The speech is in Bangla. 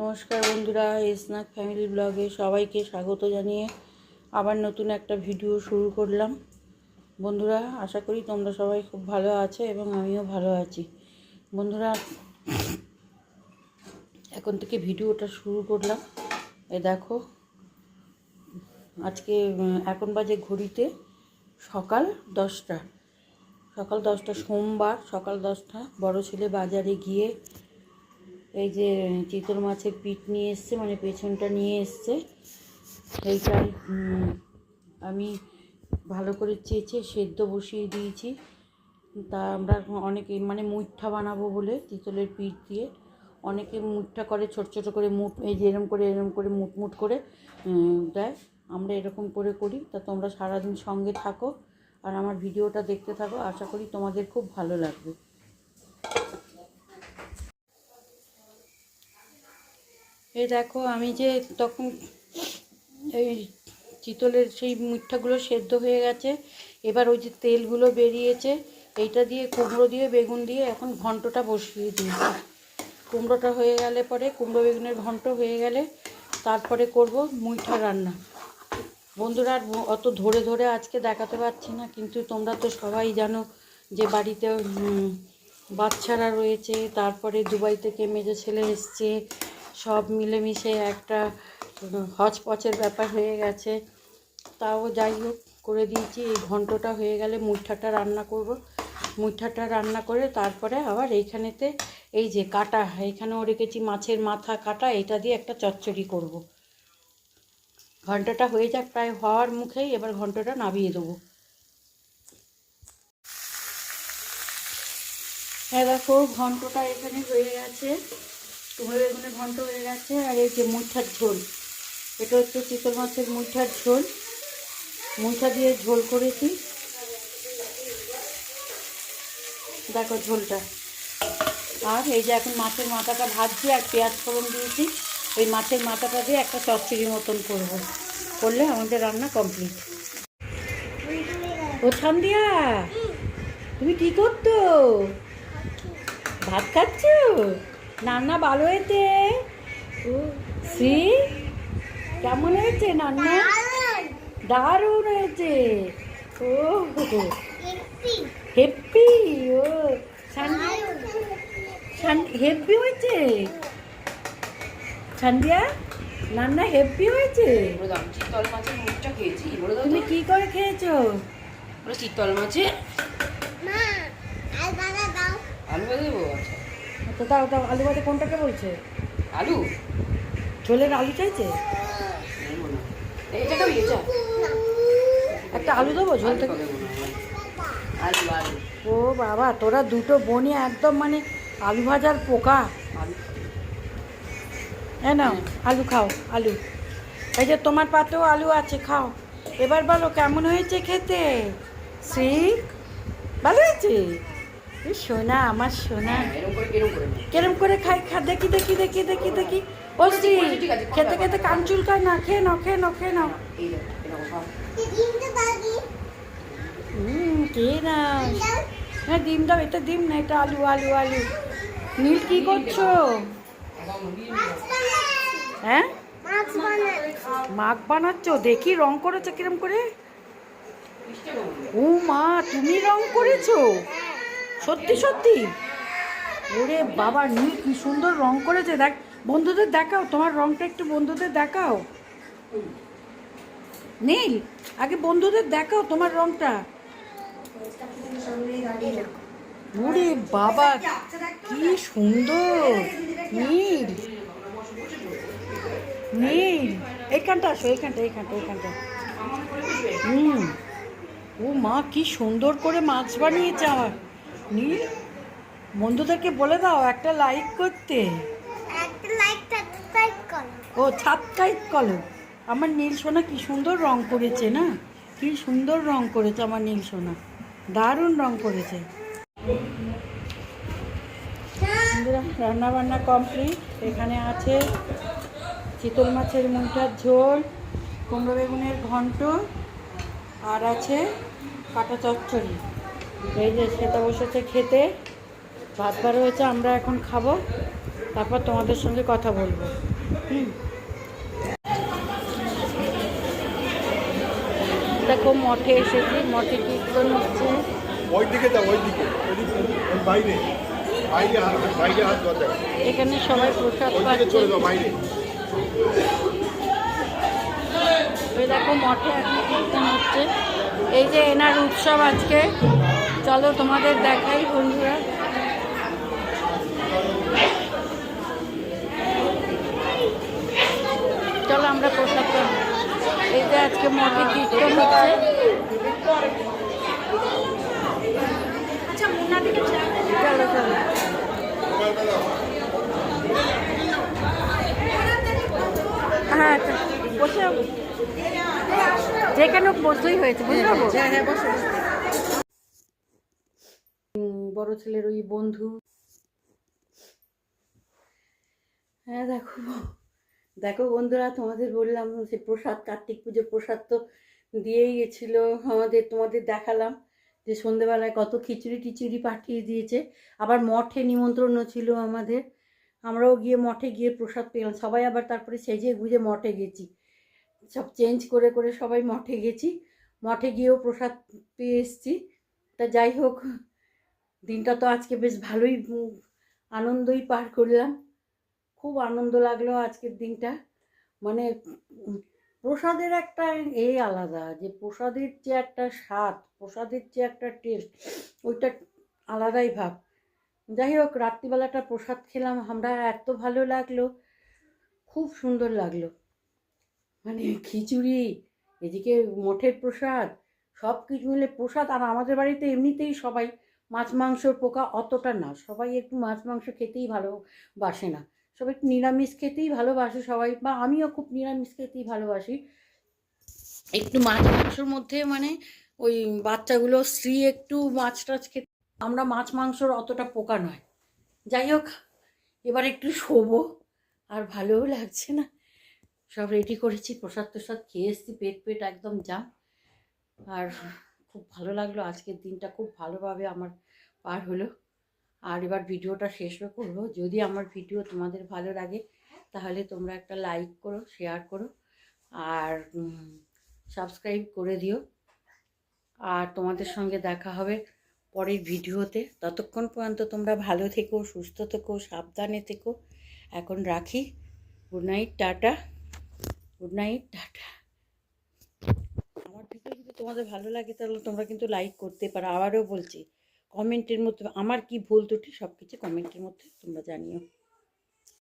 নমস্কার বন্ধুরা স্নাক ফ্যামিলি ব্লগে সবাইকে স্বাগত জানিয়ে আবার নতুন একটা ভিডিও শুরু করলাম। বন্ধুরা, আশা করি তোমরা সবাই খুব ভালো আছো এবং আমিও ভালো আছি। বন্ধুরা, এখন থেকে ভিডিওটা শুরু করলাম। এ দেখো, আজকে, এখন বাজে ঘড়িতে সকাল দশটা। সকাল দশটা সোমবার, সকাল দশটা বড় ছেলে বাজারে গিয়ে এই যে চিতল মাছের পিঠ নিয়ে এসছে মানে পেছনটা নিয়ে এসছে। এইটাই আমি ভালো করে চেঁচে সেদ্ধ বসিয়ে দিয়েছি। তা আমরা অনেকে মানে মুঠা বানাবো বলে চিতলের পিঠ দিয়ে। অনেকে মুঠা করে, ছোট ছোট করে মুঠ, এই যে এরম করে এরম করে মুট মুট করে দেয়। আমরা এরকম করে করি। তা তোমরা সারাদিন সঙ্গে থাকো। আর আমার ভিডিওটা দেখতে থাকো। আশা করি তোমাদের খুব ভালো লাগবে। এই দেখো, আমি যে তখন এই চিতলের সেই মুঠাগুলো সেদ্ধ হয়ে গেছে, এবার ওই যে তেলগুলো বেরিয়েছে, এইটা দিয়ে কুমড়ো দিয়ে, বেগুন দিয়ে এখন ঘন্টটা বসিয়ে দিয়েছি। কুমড়োটা হয়ে গেলে পরে, কুমড়ো বেগুনের ঘন্ট হয়ে গেলে তারপরে করব মুইঠা রান্না। বন্ধুরা, আর অত ধরে ধরে আজকে দেখাতে পারছি না, কিন্তু তোমরা তো সবাই জানো যে বাড়িতে বাচ্চারা রয়েছে, তারপরে দুবাই থেকে মেজো ছেলে এসছে সব মিলেমিশে একটা হচপচের ব্যাপার হয়ে গেছে। তাও যাই হোক, করে দিয়েছি। এই ঘন্টটা হয়ে গেলে মুঠাটা রান্না করব। মুঠাটা রান্না করে তারপরে আবার এইখানেতে এই যে কাটা, এইখানেও রেখেছি মাছের মাথা কাটা, এটা দিয়ে একটা চচ্চড়ি করব। ঘন্টাটা হয়ে যাক, প্রায় হওয়ার মুখেই এবার ঘন্টাটা নামিয়ে দেবো। হ্যাঁ দেখো, ঘন্টটা এখানে হয়ে গেছে। কুমড়ো বেগুনের ঘন্ট হয়ে গেছে, আর এই যে মুঠার ঝোল, এটা হচ্ছে চিতল মাছের মুঠার ঝোল। মুঠা দিয়ে ঝোল করেছি। দেখো ঝোলটা। আর এই যে এখন মাছের মাথাটা ভাজছি আর পেঁয়াজ ফোড়ন দিয়েছি। ওই মাছের মাথাটা দিয়ে একটা চচ্চড়ি মতন করব। করলে আমাদের রান্না কমপ্লিট। ও ছান্দিয়া, তুমি কি করতো? ভাত খাচ্ছ? রান্না ভালো হয়েছে? ও শ্রী? কেমন হয়েছে নান্না? দারুণ হয়েছে। ও হেপ্পি ও হেপি হয়েছে? ছান্দিয়া নান্না হেপি হয়েছে? চিতল মাছের মুখটা খেয়েছি বলে তুমি কি করে খেয়েছো? চিতল মাছের আলু দেবো? তো দাও আলু ভাতে কোনটাকে বলছে? আলু? ঝোলের আলু চাইছে? এটা খাবি এটা। একটা আলু দেবো ঝোল থেকে আলু আলু। ও বাবা তোরা দুটো বোনই একদম মানে আলু ভাজার পোকা। হ্যাঁ নাও আলু খাও আলু। এই যে তোমার পাতেও আলু আছে খাও। এবার বলো কেমন হয়েছে খেতে? শ্রী ভালো হয়েছে? সোনা আমার সোনা। হ্যাঁ। কেরম করে খাই? খা দেখি দেখি দেখি দেখি দেখি। আছে, খেতে খেতে কান চুলকায় না খেয়ে নাও খেয়ে নাও খেয়ে নাও। এই দেখো হুম কে না? হ্যাঁ ডিম দাও এটা ডিম না এটা আলু আলু আলু। নীল কি করছ? হ্যাঁ? মাখ বানাচ্ছো। দেখি রং করেছ কিরম করে? ও মা তুমি রং করেছ? সত্যি সত্যি? ওরে বাবা, নীল, কি সুন্দর রং করেছে। দেখ, বন্ধুদের দেখাও, তোমার রংটা একটু বন্ধুদের দেখাও। নীল, আগে বন্ধুদের দেখাও তোমার রংটা। ওরে বাবা, কি সুন্দর। নীল নীল। এইখানটা আসো এইখানটা এইখানটা এইখানটা হুম। ও মা, কি সুন্দর করে মাছ বানিয়েছে আমার। নীল বন্ধুদেরকে বলে দাও একটা লাইক করতে। ও সাবস্ক্রাইব করো। আমার নীল সোনা কি সুন্দর রং করেছে না? কি সুন্দর রং করেছে আমার নীল সোনা। দারুণ রং করেছে। রান্না বান্না কমপ্লিট এখানে আছে চিতল মাছের মুন্টার ঝোল কুমড়ো বেগুনের ঘন্ট আর আছে কাটা চচ্চড়ি। এই যে সেটা বসেছে খেতে ভাত বার হয়েছে আমরা এখন খাব। তারপর তোমাদের সঙ্গে কথা বলব। হুম। দেখো মঠে এসেছি মঠে কীর্তন হচ্ছে? ওই দিকে যাও ওই দিকে বাইরে এখানে সবাই প্রসাদ ওই দেখো মঠে এখন কীর্তন হচ্ছে। এই যে এনার উৎসব আজকে চলো তোমাদের দেখাই বন্ধুরা। চলো আমরা প্রসাদ পাবো এই যে আজকে মঠে কীর্তন হচ্ছে। চলো চলো। হ্যাঁ আচ্ছা বসে যেখানে হোক বসতেই হয়েছে। বুঝতে পারব উম, বড় ছেলের ওই বন্ধু। হ্যাঁ দেখো দেখো বন্ধুরা, তোমাদের বললাম সে প্রসাদ, কার্তিক পুজো প্রসাদ তো দিয়েই গেছিল। আমাদের, তোমাদের দেখালাম যে সন্ধেবেলায় কত খিচুড়ি টিচুড়ি পাঠিয়ে দিয়েছে। আবার মঠে নিমন্ত্রণও ছিল আমাদের। আমরাও গিয়ে মঠে গিয়ে প্রসাদ পেলাম। সবাই আবার তারপরে সেজে গুজে মঠে গেছি। সব চেঞ্জ করে করে সবাই মঠে গেছি। মঠে গিয়েও প্রসাদ পেয়ে এসেছি। তা যাই হোক দিনটা তো আজকে বেশ ভালোই আনন্দই পার করলাম। খুব আনন্দ লাগল আজকের দিনটা। মানে প্রসাদের একটা এ আলাদা, যে প্রসাদের যে একটা স্বাদ, প্রসাদের যে একটা টেস্ট ওইটা আলাদাই ভাব। যাই হোক, রাত্রিবেলাটা প্রসাদ খেলাম, আমরা এত ভালো লাগল, খুব সুন্দর লাগল। মানে খিচুড়ি, এদিকে মঠের প্রসাদ সব কিছু মিলে প্রসাদ, আর আমাদের বাড়িতে এমনিতেই সবাই মাছ মাংসর পোকা অতটা না। সবাই একটু মাছ মাংস খেতেই ভালোবাসে না। সবাই একটু নিরামিষ খেতেই ভালোবাসে সবাই, বা আমিও খুব নিরামিষ খেতেই ভালোবাসি। একটু মাছ মাংসর মধ্যে মানে ওই বাচ্চাগুলো স্ত্রী একটু মাছ টাছ খেতে, আমরা মাছ মাংসর অতটা পোকা নয়। যাই হোক, এবার একটু শোবো, আর ভালোও লাগছে না। সব রেডি করেছি, প্রসাদ তোসাদ খেয়ে এসেছি, পেট পেট একদম জাম। আর খুব ভালো লাগল। আজকের দিনটা খুব ভালোভাবে আমার পার হলো। আর এবার ভিডিওটা শেষও করব। যদি আমার ভিডিও তোমাদের ভালো লাগে, তাহলে তোমরা একটা লাইক করো শেয়ার করো, আর সাবস্ক্রাইব করে দিও। আর তোমাদের সঙ্গে দেখা হবে পরের ভিডিওতে। ততক্ষণ পর্যন্ত তোমরা ভালো থেকো, সুস্থ থেকো, সাবধানে থেকো। এখন রাখি। Good night tata. Good night tata. তোমাদের ভালো লাগে তাহলে তোমরা কিন্তু লাইক করতে পারো। আবারও বলছি কমেন্টের মধ্যে আমার কি ভুল ত্রুটি সব কিছু কমেন্টের মধ্যে তোমরা জানিও।